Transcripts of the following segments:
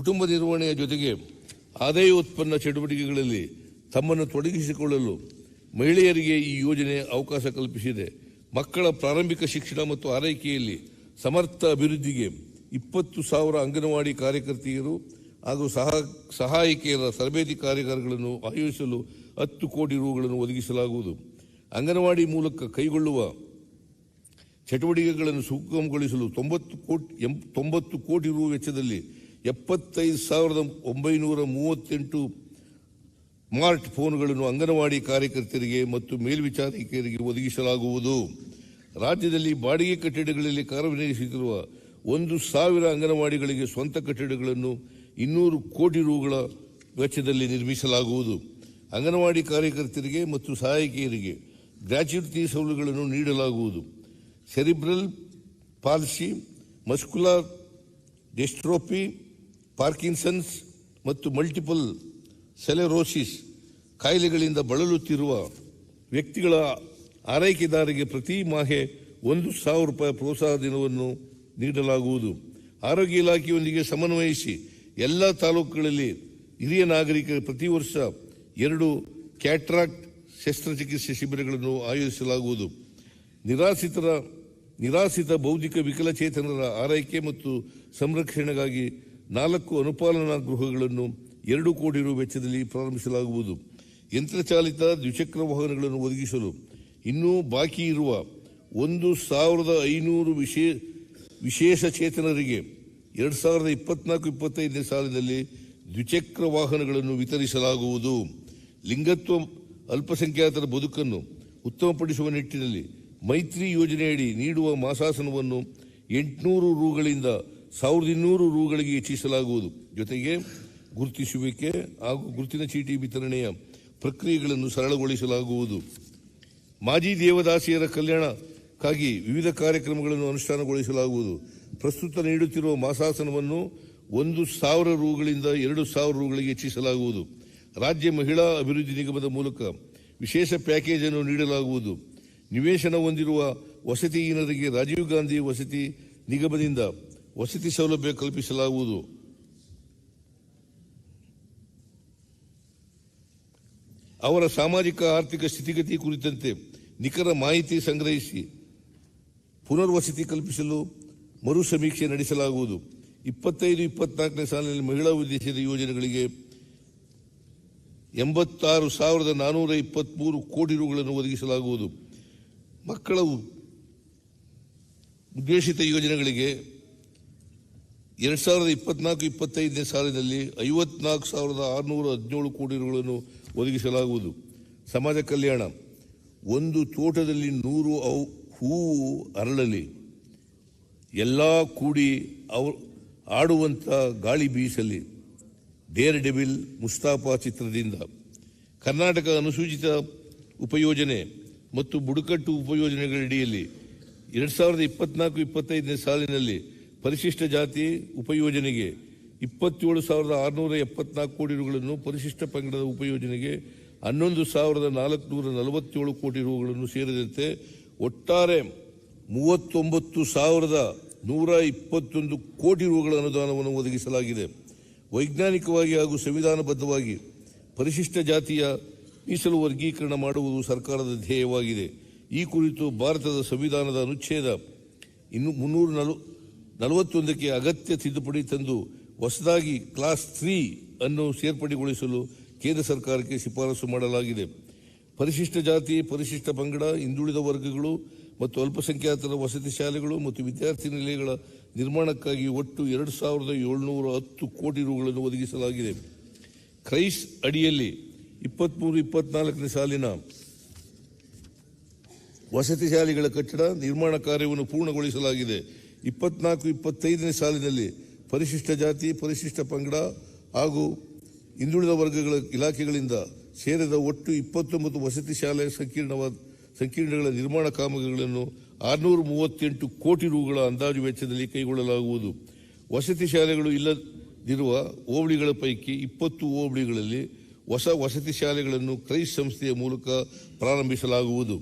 ಕುಟುಂಬ ನಿರ್ವಹಣೆಯ ಜೊತೆಗೆ ಆದಾಯ ಉತ್ಪನ್ನ ಚಟುವಟಿಕೆಗಳಲ್ಲಿ ತಮ್ಮನ್ನು ತೊಡಗಿಸಿಕೊಳ್ಳಲು ಮಹಿಳೆಯರಿಗೆ ಈ ಯೋಜನೆ ಅವಕಾಶ ಕಲ್ಪಿಸಿದೆ. ಮಕ್ಕಳ ಪ್ರಾರಂಭಿಕ ಶಿಕ್ಷಣ ಮತ್ತು ಆರೈಕೆಯಲ್ಲಿ ಸಮರ್ಥ ಅಭಿವೃದ್ಧಿಗೆ ಇಪ್ಪತ್ತು ಸಾವಿರ ಅಂಗನವಾಡಿ ಕಾರ್ಯಕರ್ತೆಯರು ಹಾಗೂ ಸಹ, ಸಹಾಯಕಿಯರ ತರಬೇತಿ ಕಾರ್ಯಾಗಾರಗಳನ್ನು ಆಯೋಜಿಸಲು ಹತ್ತು ಕೋಟಿ ರೂಗಳನ್ನು ಒದಗಿಸಲಾಗುವುದು. ಅಂಗನವಾಡಿ ಮೂಲಕ ಕೈಗೊಳ್ಳುವ ಚಟುವಟಿಕೆಗಳನ್ನು ಸುಗಮಗೊಳಿಸಲು ತೊಂಬತ್ತು ಕೋಟಿ ಎಂ ತೊಂಬತ್ತು ಕೋಟಿ ರೂ ವೆಚ್ಚದಲ್ಲಿ ಎಪ್ಪತ್ತೈದು ಸಾವಿರದ ಒಂಬೈನೂರ ಮೂವತ್ತೆಂಟು ಸ್ಮಾರ್ಟ್ ಫೋನ್ಗಳನ್ನು ಅಂಗನವಾಡಿ ಕಾರ್ಯಕರ್ತರಿಗೆ ಮತ್ತು ಮೇಲ್ವಿಚಾರಕರಿಗೆ ಒದಗಿಸಲಾಗುವುದು. ರಾಜ್ಯದಲ್ಲಿ ಬಾಡಿಗೆ ಕಟ್ಟಡಗಳಲ್ಲಿ ಕಾರ್ಯನಿರ್ವಹಿಸುತ್ತಿರುವ ಒಂದು ಸಾವಿರ ಅಂಗನವಾಡಿಗಳಿಗೆ ಸ್ವಂತ ಕಟ್ಟಡಗಳನ್ನು ಇನ್ನೂರು ಕೋಟಿ ರುಗಳ ವೆಚ್ಚದಲ್ಲಿ ನಿರ್ಮಿಸಲಾಗುವುದು. ಅಂಗನವಾಡಿ ಕಾರ್ಯಕರ್ತರಿಗೆ ಮತ್ತು ಸಹಾಯಕಿಯರಿಗೆ ಗ್ರಾಚ್ಯುಟಿ ಸೌಲಭ್ಯಗಳನ್ನು ನೀಡಲಾಗುವುದು. Cerebral palsy muscular dystrophy Parkinson's ಮತ್ತು ಮಲ್ಟಿಪಲ್ ಸೆಲೆರೋಸಿಸ್ ಕಾಯಿಲೆಗಳಿಂದ ಬಳಲುತ್ತಿರುವ ವ್ಯಕ್ತಿಗಳ ಆರೈಕೆದಾರರಿಗೆ ಪ್ರತಿ ಮಾಹೆ ಒಂದು ಸಾವಿರ ರೂಪಾಯಿ ಪ್ರೋತ್ಸಾಹ ದಿನವನ್ನು ನೀಡಲಾಗುವುದು. ಆರೋಗ್ಯ ಇಲಾಖೆಯೊಂದಿಗೆ ಸಮನ್ವಯಿಸಿ ಎಲ್ಲ ತಾಲೂಕುಗಳಲ್ಲಿ ಹಿರಿಯ ನಾಗರಿಕರ ಪ್ರತಿ ವರ್ಷ ಎರಡು ಕ್ಯಾಟ್ರಾಕ್ಟ್ ಶಸ್ತ್ರಚಿಕಿತ್ಸೆ ಶಿಬಿರಗಳನ್ನು ಆಯೋಜಿಸಲಾಗುವುದು. ನಿರಾಸಿತರ ನಿರಾಸಿತ ಬೌದ್ಧಿಕ ವಿಕಲಚೇತನರ ಆರೈಕೆ ಮತ್ತು ಸಂರಕ್ಷಣೆಗಾಗಿ ನಾಲ್ಕು ಅನುಪಾಲನಾ ಗೃಹಗಳನ್ನು ಎರಡು ಕೋಟಿ ರು ವೆಚ್ಚದಲ್ಲಿ ಪ್ರಾರಂಭಿಸಲಾಗುವುದು. ಯಂತ್ರಚಾಲಿತ ದ್ವಿಚಕ್ರ ವಾಹನಗಳನ್ನು ಒದಗಿಸಲು ಇನ್ನೂ ಬಾಕಿ ಇರುವ ಒಂದು ಸಾವಿರದ ಐನೂರು ವಿಶೇ, ವಿಶೇಷ ಚೇತನರಿಗೆ ಎರಡು ಸಾವಿರದ ಇಪ್ಪತ್ನಾಲ್ಕು ಇಪ್ಪತ್ತೈದನೇ ಸಾಲಿನಲ್ಲಿ ದ್ವಿಚಕ್ರ ವಾಹನಗಳನ್ನು ವಿತರಿಸಲಾಗುವುದು. ಲಿಂಗತ್ವ ಅಲ್ಪಸಂಖ್ಯಾತರ ಬದುಕನ್ನು ಉತ್ತಮಪಡಿಸುವ ನಿಟ್ಟಿನಲ್ಲಿ ಮೈತ್ರಿ ಯೋಜನೆಯಡಿ ನೀಡುವ ಮಾಸಾಸನವನ್ನು ಎಂಟುನೂರು ರುಗಳಿಂದ ಸಾವಿರದ ಇನ್ನೂರು ರೂಗಳಿಗೆ ಹೆಚ್ಚಿಸಲಾಗುವುದು. ಜೊತೆಗೆ ಗುರುತಿಸುವಿಕೆ ಹಾಗೂ ಗುರುತಿನ ಚೀಟಿ ವಿತರಣೆಯ ಪ್ರಕ್ರಿಯೆಗಳನ್ನು ಸರಳಗೊಳಿಸಲಾಗುವುದು. ಮಾಜಿ ದೇವದಾಸಿಯರ ಕಲ್ಯಾಣಕ್ಕಾಗಿ ವಿವಿಧ ಕಾರ್ಯಕ್ರಮಗಳನ್ನು ಅನುಷ್ಠಾನಗೊಳಿಸಲಾಗುವುದು. ಪ್ರಸ್ತುತ ನೀಡುತ್ತಿರುವ ಮಾಸಾಸನವನ್ನು ಒಂದು ಸಾವಿರ ರೂಗಳಿಂದ ಎರಡು ಸಾವಿರ ರೂಗಳಿಗೆ ಹೆಚ್ಚಿಸಲಾಗುವುದು. ರಾಜ್ಯ ಮಹಿಳಾ ಅಭಿವೃದ್ಧಿ ನಿಗಮದ ಮೂಲಕ ವಿಶೇಷ ಪ್ಯಾಕೇಜ್ ಅನ್ನು ನೀಡಲಾಗುವುದು. ನಿವೇಶನ ಹೊಂದಿರುವ ವಸತಿಹೀನರಿಗೆ ರಾಜೀವ್ ಗಾಂಧಿ ವಸತಿ ನಿಗಮದಿಂದ ವಸತಿ ಸೌಲಭ್ಯ ಕಲ್ಪಿಸಲಾಗುವುದು. ಅವರ ಸಾಮಾಜಿಕ, ಆರ್ಥಿಕ ಸ್ಥಿತಿಗತಿ ಕುರಿತಂತೆ ನಿಖರ ಮಾಹಿತಿ ಸಂಗ್ರಹಿಸಿ ಪುನರ್ವಸತಿ ಕಲ್ಪಿಸಲು ಮರು ಸಮೀಕ್ಷೆ ನಡೆಸಲಾಗುವುದು. ಇಪ್ಪತ್ತೈದು, ಇಪ್ಪತ್ನಾಲ್ಕನೇ ಸಾಲಿನಲ್ಲಿ ಮಹಿಳಾ ಉದ್ದೇಶದ ಯೋಜನೆಗಳಿಗೆ ಎಂಬತ್ತಾರು ಸಾವಿರದ ನಾನೂರ ಇಪ್ಪತ್ಮೂರು ಕೋಟಿ ರುಗಳನ್ನು ಒದಗಿಸಲಾಗುವುದು. ಮಕ್ಕಳ ಉದ್ದೇಶಿತ ಯೋಜನೆಗಳಿಗೆ ಎರಡ್ ಸಾವಿರದ ಇಪ್ಪತ್ನಾಲ್ಕು ಇಪ್ಪತ್ತೈದನೇ ಸಾಲಿನಲ್ಲಿ ಐವತ್ನಾಲ್ಕು ಸಾವಿರದ ಆರುನೂರ ಹದಿನೇಳು ಕೋಟಿ ರುಗಳನ್ನು ಒದಗಿಸಲಾಗುವುದು. ಸಮಾಜ ಕಲ್ಯಾಣ, ಒಂದು ತೋಟದಲ್ಲಿ ನೂರು ಅವು, ಹೂವು ಅರಳಲಿ. ಎಲ್ಲ ಕೂಡಿ ಅವ ಆಡುವಂಥ ಗಾಳಿ ಬೀಸಲಿ. ಡೇರ್ ಡೆಬಿಲ್ ಮುಸ್ತಾಫಾ ಚಿತ್ರದಿಂದ. ಕರ್ನಾಟಕ ಅನುಸೂಚಿತ ಉಪಯೋಜನೆ ಮತ್ತು ಬುಡಕಟ್ಟು ಉಪಯೋಜನೆಗಳಡಿಯಲ್ಲಿ ಎರಡು ಸಾವಿರದ ಇಪ್ಪತ್ನಾಲ್ಕು ಇಪ್ಪತ್ತೈದನೇ ಸಾಲಿನಲ್ಲಿ ಪರಿಶಿಷ್ಟ ಜಾತಿ ಉಪಯೋಜನೆಗೆ ಇಪ್ಪತ್ತೇಳು ಸಾವಿರದ ಆರುನೂರ ಎಪ್ಪತ್ನಾಲ್ಕು ಕೋಟಿ ರೂಗಳನ್ನು ಪರಿಶಿಷ್ಟ ಪಂಗಡದ ಉಪಯೋಜನೆಗೆ ಹನ್ನೊಂದು ಸಾವಿರದ ನಾಲ್ಕುನೂರ ನಲವತ್ತೇಳು ಕೋಟಿ ರೂಗಳನ್ನು ಸೇರಿದಂತೆ ಒಟ್ಟಾರೆ ಮೂವತ್ತೊಂಬತ್ತು ಸಾವಿರದ ನೂರ ಇಪ್ಪತ್ತೊಂದು ಕೋಟಿ ರೂಗಳ ಅನುದಾನವನ್ನು ಒದಗಿಸಲಾಗಿದೆ. ವೈಜ್ಞಾನಿಕವಾಗಿ ಹಾಗೂ ಸಂವಿಧಾನಬದ್ಧವಾಗಿ ಪರಿಶಿಷ್ಟ ಜಾತಿಯ ಮೀಸಲು ವರ್ಗೀಕರಣ ಮಾಡುವುದು ಸರ್ಕಾರದ ಧ್ಯೇಯವಾಗಿದೆ. ಈ ಕುರಿತು ಭಾರತದ ಸಂವಿಧಾನದ ಅನುಚ್ಛೇದ ಇನ್ನು ಮುನ್ನೂರ ನಲ ನಲವತ್ತೊಂದಕ್ಕೆ ಅಗತ್ಯ ತಿದ್ದುಪಡಿ ತಂದು ಹೊಸದಾಗಿ ಕ್ಲಾಸ್ ತ್ರೀ ಅನ್ನು ಸೇರ್ಪಡೆಗೊಳಿಸಲು ಕೇಂದ್ರ ಸರ್ಕಾರಕ್ಕೆ ಶಿಫಾರಸು ಮಾಡಲಾಗಿದೆ. ಪರಿಶಿಷ್ಟ ಜಾತಿ, ಪರಿಶಿಷ್ಟ ಪಂಗಡ, ಹಿಂದುಳಿದ ವರ್ಗಗಳು ಮತ್ತು ಅಲ್ಪಸಂಖ್ಯಾತರ ವಸತಿ ಶಾಲೆಗಳು ಮತ್ತು ವಿದ್ಯಾರ್ಥಿ ನಿಲಯಗಳ ನಿರ್ಮಾಣಕ್ಕಾಗಿ ಒಟ್ಟು ಎರಡು ಸಾವಿರದ ಏಳ್ನೂರ ಹತ್ತು ಕೋಟಿ ರೂಗಳನ್ನು ಒದಗಿಸಲಾಗಿದೆ. ಕ್ರೈಸ್ ಅಡಿಯಲ್ಲಿ ಇಪ್ಪತ್ಮೂರು, ಇಪ್ಪತ್ನಾಲ್ಕನೇ ಸಾಲಿನ ವಸತಿ ಶಾಲೆಗಳ ಕಟ್ಟಡ ನಿರ್ಮಾಣ ಕಾರ್ಯವನ್ನು ಪೂರ್ಣಗೊಳಿಸಲಾಗಿದೆ. ಇಪ್ಪತ್ನಾಲ್ಕು, ಇಪ್ಪತ್ತೈದನೇ ಸಾಲಿನಲ್ಲಿ ಪರಿಶಿಷ್ಟ ಜಾತಿ, ಪರಿಶಿಷ್ಟ ಪಂಗಡ ಹಾಗೂ ಹಿಂದುಳಿದ ವರ್ಗಗಳ ಇಲಾಖೆಗಳಿಂದ ಸೇರಿದ ಒಟ್ಟು ಇಪ್ಪತ್ತೊಂಬತ್ತು ವಸತಿ ಶಾಲೆ ಸಂಕೀರ್ಣವಾದ ಸಂಕೀರ್ಣಗಳ ನಿರ್ಮಾಣ ಕಾಮಗಾರಿಗಳನ್ನು ಆರುನೂರ ಮೂವತ್ತೆಂಟು ಕೋಟಿ ರೂಗಳ ಅಂದಾಜು ವೆಚ್ಚದಲ್ಲಿ ಕೈಗೊಳ್ಳಲಾಗುವುದು. ವಸತಿ ಶಾಲೆಗಳು ಇಲ್ಲದಿರುವ ಹೋಬಳಿಗಳ ಪೈಕಿ ಇಪ್ಪತ್ತು ಹೋಬಳಿಗಳಲ್ಲಿ ಹೊಸ ವಸತಿ ಶಾಲೆಗಳನ್ನು ಕ್ರೈಸ್ ಸಂಸ್ಥೆಯ ಮೂಲಕ ಪ್ರಾರಂಭಿಸಲಾಗುವುದು.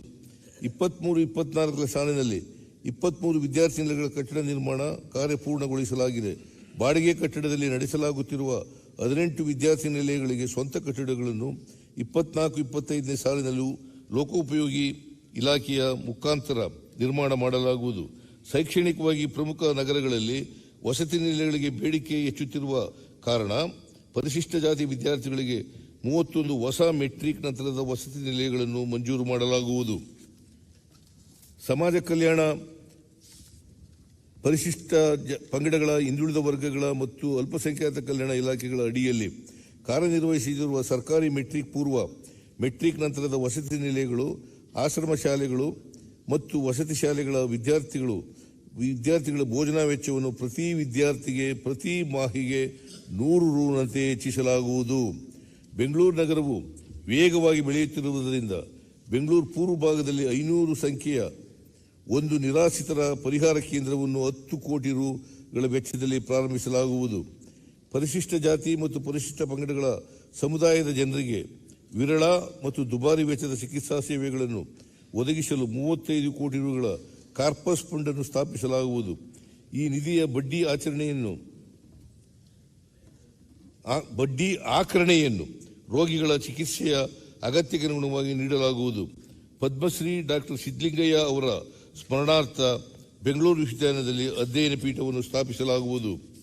ಇಪ್ಪತ್ತ್ಮೂರು ಇಪ್ಪತ್ನಾಲ್ಕರ ಸಾಲಿನಲ್ಲಿ ಇಪ್ಪತ್ಮೂರು ವಿದ್ಯಾರ್ಥಿ ನಿಲಯಗಳ ಕಟ್ಟಡ ನಿರ್ಮಾಣ ಕಾರ್ಯ ಪೂರ್ಣಗೊಳಿಸಲಾಗಿದೆ ಬಾಡಿಗೆ ಕಟ್ಟಡದಲ್ಲಿ ನಡೆಸಲಾಗುತ್ತಿರುವ ಹದಿನೆಂಟು ವಿದ್ಯಾರ್ಥಿ ನಿಲಯಗಳಿಗೆ ಸ್ವಂತ ಕಟ್ಟಡಗಳನ್ನು ಇಪ್ಪತ್ನಾಲ್ಕು, ಇಪ್ಪತ್ತೈದನೇ ಸಾಲಿನಲ್ಲೂ ಲೋಕೋಪಯೋಗಿ ಇಲಾಖೆಯ ಮುಖಾಂತರ ನಿರ್ಮಾಣ ಮಾಡಲಾಗುವುದು. ಶೈಕ್ಷಣಿಕವಾಗಿ ಪ್ರಮುಖ ನಗರಗಳಲ್ಲಿ ವಸತಿ ನಿಲಯಗಳಿಗೆ ಬೇಡಿಕೆ ಹೆಚ್ಚುತ್ತಿರುವ ಕಾರಣ ಪರಿಶಿಷ್ಟ ಜಾತಿ ವಿದ್ಯಾರ್ಥಿಗಳಿಗೆ ಮೂವತ್ತೊಂದು ಹೊಸ ಮೆಟ್ರಿಕ್ ನಂತರದ ವಸತಿ ನಿಲಯಗಳನ್ನು ಮಂಜೂರು ಮಾಡಲಾಗುವುದು. ಸಮಾಜ ಕಲ್ಯಾಣ ಪರಿಶಿಷ್ಟ ಪಂಗಡಗಳ, ಹಿಂದುಳಿದ ವರ್ಗಗಳ ಮತ್ತು ಅಲ್ಪಸಂಖ್ಯಾತ ಕಲ್ಯಾಣ ಇಲಾಖೆಗಳ ಅಡಿಯಲ್ಲಿ ಕಾರ್ಯನಿರ್ವಹಿಸಿರುವ ಸರ್ಕಾರಿ ಮೆಟ್ರಿಕ್ ಪೂರ್ವ, ಮೆಟ್ರಿಕ್ ನಂತರದ ವಸತಿ ನಿಲಯಗಳು, ಆಶ್ರಮ ಶಾಲೆಗಳು ಮತ್ತು ವಸತಿ ಶಾಲೆಗಳ ವಿದ್ಯಾರ್ಥಿಗಳು, ವಿದ್ಯಾರ್ಥಿಗಳ ಭೋಜನಾ ವೆಚ್ಚವನ್ನು ಪ್ರತಿ ವಿದ್ಯಾರ್ಥಿಗೆ ಪ್ರತಿ ಮಾಹಿಗೆ ನೂರು ರೂನಂತೆ ಹೆಚ್ಚಿಸಲಾಗುವುದು. ಬೆಂಗಳೂರು ನಗರವು ವೇಗವಾಗಿ ಬೆಳೆಯುತ್ತಿರುವುದರಿಂದ ಬೆಂಗಳೂರು ಪೂರ್ವ ಭಾಗದಲ್ಲಿ ಐನೂರು ಸಂಖ್ಯೆಯ ಒಂದು ನಿರಾಶ್ರಿತರ ಪರಿಹಾರ ಕೇಂದ್ರವನ್ನು ಹತ್ತು ಕೋಟಿ ರುಗಳ ವೆಚ್ಚದಲ್ಲಿ ಪ್ರಾರಂಭಿಸಲಾಗುವುದು. ಪರಿಶಿಷ್ಟ ಜಾತಿ ಮತ್ತು ಪರಿಶಿಷ್ಟ ಪಂಗಡಗಳ ಸಮುದಾಯದ ಜನರಿಗೆ ವಿರಳ ಮತ್ತು ದುಬಾರಿ ವೆಚ್ಚದ ಚಿಕಿತ್ಸಾ ಸೇವೆಗಳನ್ನು ಒದಗಿಸಲು ಮೂವತ್ತೈದು ಕೋಟಿ ರುಗಳ ಕಾರ್ಪಸ್ ಫಂಡ್ ಅನ್ನು ಸ್ಥಾಪಿಸಲಾಗುವುದು. ಈ ನಿಧಿಯ ಬಡ್ಡಿ ಆಚರಣೆಯನ್ನು ಬಡ್ಡಿ ಆಕರಣೆಯನ್ನು ರೋಗಿಗಳ ಚಿಕಿತ್ಸೆಯ ಅಗತ್ಯಕ್ಕೆ ಅನುಗುಣವಾಗಿ ನೀಡಲಾಗುವುದು. ಪದ್ಮಶ್ರೀ ಡಾಕ್ಟರ್ ಸಿದ್ಲಿಂಗಯ್ಯ ಅವರ ಸ್ಮರಣಾರ್ಥ ಬೆಂಗಳೂರು ವಿಶ್ವವಿದ್ಯಾಲಯದಲ್ಲಿ ಅಧ್ಯಯನ ಪೀಠವನ್ನು ಸ್ಥಾಪಿಸಲಾಗುವುದು.